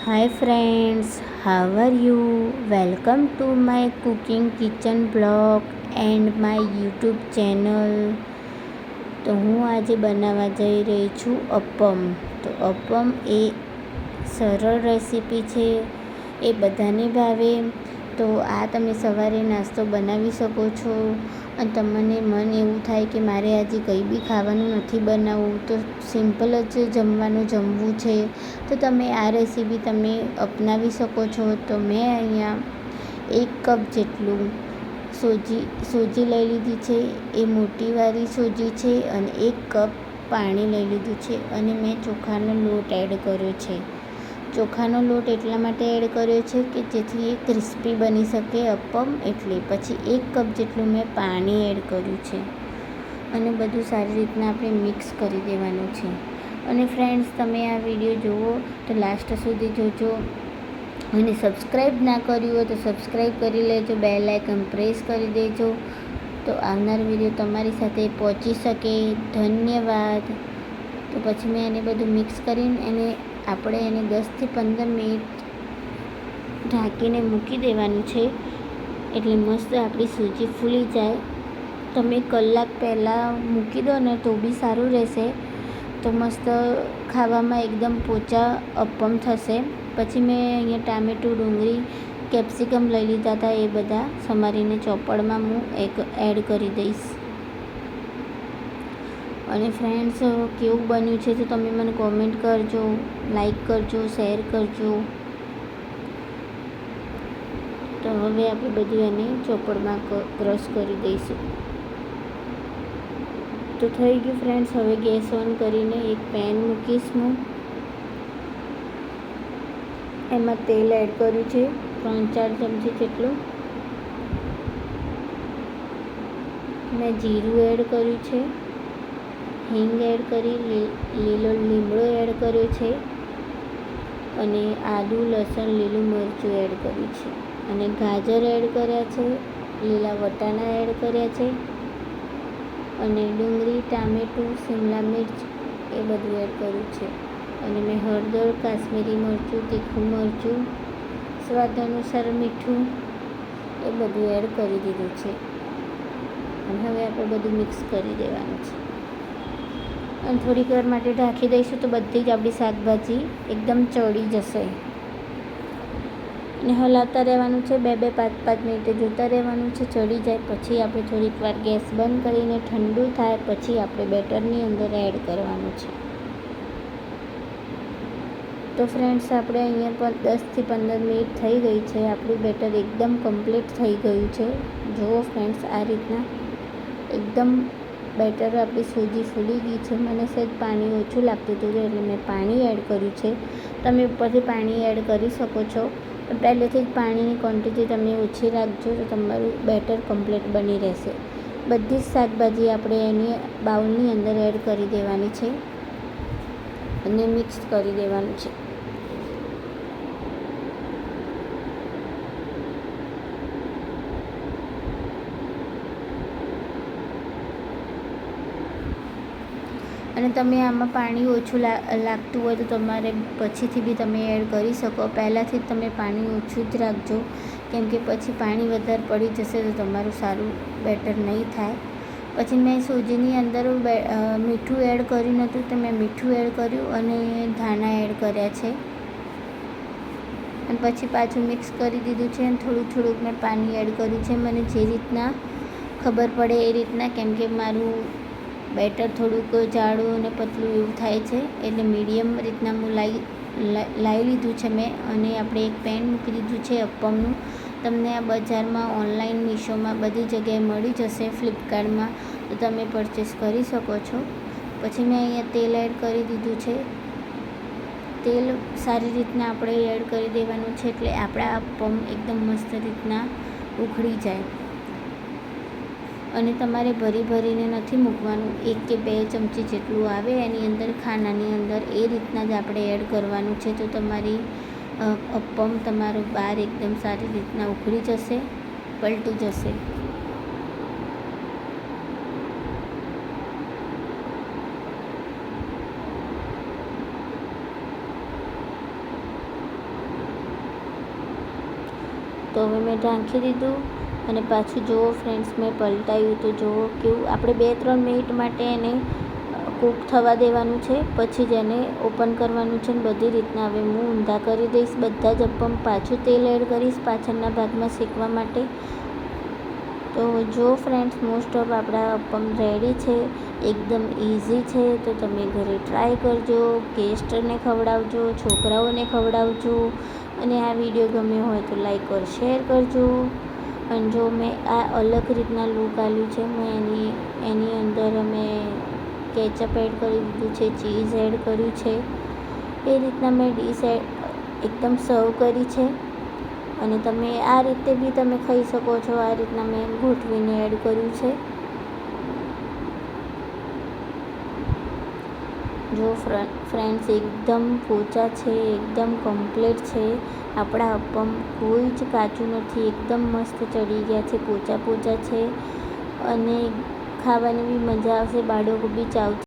Hi friends how are you welcome to my cooking kitchen blog and my YouTube channel તો હું આજે બનાવવા જઈ રહી છું અપમ. તો અપમ એ સરળ રેસીપી છે, એ બધાને ભાવે. તો આ તમે સવારે નાસ્તો બનાવી શકો છો. તમને મન એવું થાય કે મારે આજે કંઈ બી ખાવાનું નથી બનાવવું, તો સિમ્પલ જ જમવાનું જમવું છે. તો તમે આ રેસીપી તમે અપનાવી શકો છો. તો મેં અહીંયા એક કપ જેટલું સોજી સોજી લઈ લીધી છે. એ મોટીવાળી સોજી છે અને એક કપ પાણી લઈ લીધું છે અને મેં ચોખાનો લોટ એડ કર્યો છે. ચોખાનો લોટ એટલા માટે એડ કર્યો છે કે જેથી એ ક્રિસ્પી બની શકે અપમ એટલે પછી એક કપ જેટલું મેં પાણી એડ કર્યું છે. અને બધું સારી રીતના આપણે મિક્સ કરી દેવાનું છે. અને ફ્રેન્ડ્સ, તમે આ વીડિયો જુઓ તો લાસ્ટ સુધી જોજો. અને સબસ્ક્રાઈબ ના કર્યું હોય તો સબસ્ક્રાઈબ કરી લેજો બે લાઇકન પ્રેસ કરી દેજો. તો આવનાર વીડિયો તમારી સાથે પહોંચી શકે. ધન્યવાદ. તો પછી મેં એને બધું મિક્સ કરીને એને આપણે એને દસથી પંદર મિનિટ ઢાંકીને મૂકી દેવાનું છે. એટલે મસ્ત આપણી સૂજી ફૂલી જાય. તમે કલાક પહેલાં મૂકી દો ને તો બી સારું રહેશે. તો મસ્ત ખાવામાં એકદમ પોચા અપમ થશે. પછી મેં અહીંયા ટામેટું, ડુંગળી, કેપ્સિકમ લઈ લીધા હતા એ બધા. સમારીને ચોપડમાં હું એક એડ કરી દઈશ. અને ફ્રેન્ડ્સ કેવું બન્યું છે તો તમે મને કોમેન્ટ કરજો લાઈક કરજો શેર કરજો. તો હવે આપણે બધું એને ચોપડમાં ક્રશ કરી દઈશું. તો થઈ ગયું ફ્રેન્ડ્સ હવે ગેસ ઓન કરીને એક પેન મૂકીશ. હું એમાં તેલ એડ કર્યું છે, ત્રણ ચાર ચમચી જેટલું. મેં જીરું એડ કર્યું છે. હિંગ એડ કરી લીલો લીમડો એડ કર્યો છે અને આદુ, લસણ, લીલું મરચું એડ કર્યું છે. અને ગાજર એડ કર્યા છે, લીલા વટાણા એડ કર્યા છે અને ડુંગળી, ટામેટું, શિમલા મિર્ચ એ બધું એડ કર્યું છે. અને મેં હળદર, કાશ્મીરી મરચું, તીખું મરચું, સ્વાદ અનુસાર મીઠું એ બધું એડ કરી દીધું છે. અને હવે આપણે બધું મિક્સ કરી દેવાનું છે. અને થોડીક વાર માટે ઢાંકી દઈશું તો બધી જ આપણી શાકભાજી એકદમ ચડી જશે. અને હલાવતા રહેવાનું છે બે બે પાંચ પાંચ મિનિટે. જોતા રહેવાનું છે, ચડી જાય, પછી આપણે થોડીક વાર ગેસ બંધ કરીને ઠંડુ થાય, પછી આપણે બેટરની અંદર એડ કરવાનું છે. તો ફ્રેન્ડ્સ, આપણે અહીંયા પર દસથી પંદર મિનિટ થઈ ગઈ છે. આપણું બેટર એકદમ કમ્પ્લીટ થઈ ગયું છે. જુઓ ફ્રેન્ડ્સ, આ રીતના એકદમ બેટર આપણી સૂજી ફૂલી ગઈ છે. મને સહેજ પાણી ઓછું લાગતું હતું એટલે મેં પાણી એડ કર્યું છે. તમે ઉપરથી પાણી એડ કરી શકો છો. પહેલેથી જ પાણીની ક્વોન્ટિટી તમે ઓછી રાખજો, તો તમારું બેટર કમ્પ્લીટ બની રહેશે. બધી જ શાકભાજી આપણે એની બાઉલની અંદર એડ કરી દેવાની છે અને મિક્સ કરી દેવાનું છે. અને તમે આમાં પાણી ઓછું લાગતું હોય તો તમારે પછીથી બી તમે એડ કરી શકો. પહેલાંથી તમે પાણી ઓછું જ રાખજો. કેમ કે પછી પાણી વધારે પડી જશે તો તમારું સારું બેટર નહીં થાય. પછી મેં સૂજીની અંદર મીઠું એડ કર્યું નહોતું તો મેં મીઠું એડ કર્યું અને ધાણા એડ કર્યા છે. અને પછી પાછું મિક્સ કરી દીધું છે અને થોડુંક થોડુંક મેં પાણી એડ કર્યું છે. મને જે રીતના ખબર પડે એ રીતના, કેમ કે મારું બેટર થોડુંક જાડું અને પતલું એવું થાય છે. એટલે મીડિયમ રીતના હું લાવી લાવી લીધું છે મેં અને આપણે એક પેન મૂકી દીધું છે અપ્પમનું તમને આ બજારમાં ઓનલાઈન મીશોમાં બધી જગ્યાએ મળી જશે, ફ્લિપકાર્ટમાં. તો તમે પરચેસ કરી શકો છો. પછી મેં અહીંયા તેલ એડ કરી દીધું છે. તેલ સારી રીતના આપણે એડ કરી દેવાનું છે એટલે આપણા અપ્પમ એકદમ મસ્ત રીતના ઉખડી જાય. અને તમારે ભરી ભરીને નથી મૂકવાનું. એક કે બે ચમચી જેટલું આવે, એની અંદર ખાનાની અંદર એ રીતના જ આપણે એડ કરવાનું છે. તો તમારી અપમ તમારો બહાર એકદમ સારી રીતના ઉખડી જશે, પલટી જશે. તો હવે મેં ઢાંકી દીધું. અને પાછું જુઓ ફ્રેન્ડ્સ મેં પલટાયું તો જુઓ કેવું, આપણે બે ત્રણ મિનિટ માટે એને કૂક થવા દેવાનું છે, પછી જ એને ઓપન કરવાનું છે ને બધી રીતના. હવે હું ઊંધા કરી દઈશ, બધા જ અપમ પાછું તેલ એડ કરીશ, પાછળના ભાગમાં શેકવા માટે. તો જો ફ્રેન્ડ્સ મોસ્ટ ઓફ આપણા અપમ રેડી છે, એકદમ ઇઝી છે. તો તમે ઘરે ટ્રાય કરજો ગેસ્ટને ખવડાવજો, છોકરાઓને ખવડાવજો. અને આ વીડિયો ગમ્યો હોય તો લાઈક ઓર શેર કરજો. અને જો મેં આ અલગ રીતના લુક આપ્યું છે, મેં એની એની અંદર અમે કેચઅપ એડ કરી દીધું છે ચીઝ એડ કર્યું છે. એ રીતના મેં ડીશ એકદમ સર્વ કરી છે. અને તમે આ રીતે બી તમે ખાઈ શકો છો, આ રીતના મેં ગોઠવીને એડ કર્યું છે. જો ફ્રેન્ડ્સ એકદમ પોચા છે, એકદમ કમ્પ્લીટ છે, આપણા અપમ કોઈ જ કાચું નથી, એકદમ મસ્ત ચડી ગયા છે પોચા પોચા છે અને ખાવાની બી મજા આવશે બાળકો બી ચાવશે.